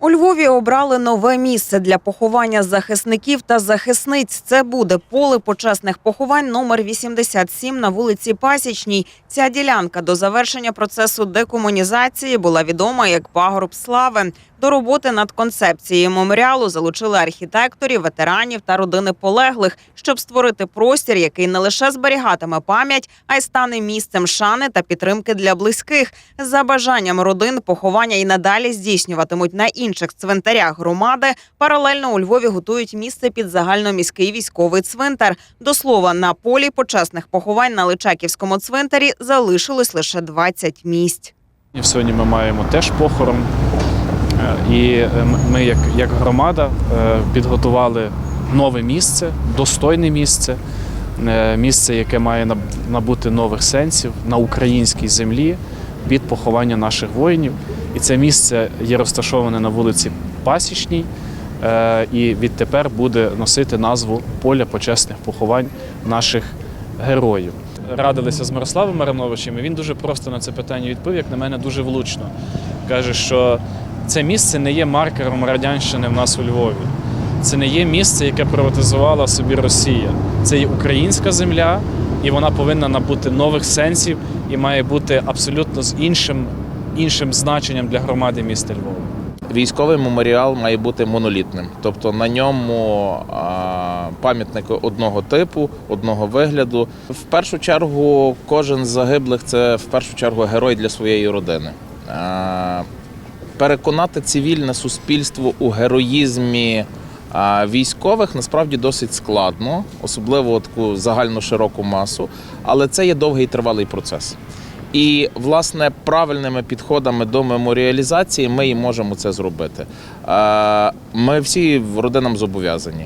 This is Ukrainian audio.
У Львові обрали нове місце для поховання захисників та захисниць. Це буде поле почесних поховань номер 87 на вулиці Пасічній. Ця ділянка до завершення процесу декомунізації була відома як пагорб слави. До роботи над концепцією меморіалу залучили архітекторів, ветеранів та родини полеглих, щоб створити простір, який не лише зберігатиме пам'ять, а й стане місцем шани та підтримки для близьких. За бажанням родин поховання і надалі здійснюватимуть на інших цвинтарях громади. Паралельно у Львові готують місце під загальноміський військовий цвинтар. До слова, на полі почесних поховань на Личаківському цвинтарі залишилось лише 20 місць. І Сьогодні ми маємо теж похорон. Е, І е, ми, як, як громада, е, підготували нове місце, достойне місце, місце, яке має набути нових сенсів на українській землі під поховання наших воїнів. І це місце є розташоване на вулиці Пасічній. І відтепер буде носити назву Поля почесних поховань наших героїв. Радилися з Мирославом Мариновичем, і він дуже просто на це питання відповів, як на мене, дуже влучно. Каже, що це місце не є маркером радянщини в нас у Львові. Це не є місце, яке приватизувала собі Росія. Це є українська земля, і вона повинна набути нових сенсів і має бути абсолютно з іншим, іншим значенням для громади міста Львова. Військовий меморіал має бути монолітним, тобто на ньому а, пам'ятники одного типу, одного вигляду. В першу чергу, кожен з загиблих це в першу чергу герой для своєї родини. Переконати цивільне суспільство у героїзмі військових насправді досить складно, особливо таку загальну широку масу, але це є довгий і тривалий процес. І власне правильними підходами до меморіалізації ми і можемо це зробити. Ми всі родинам зобов'язані.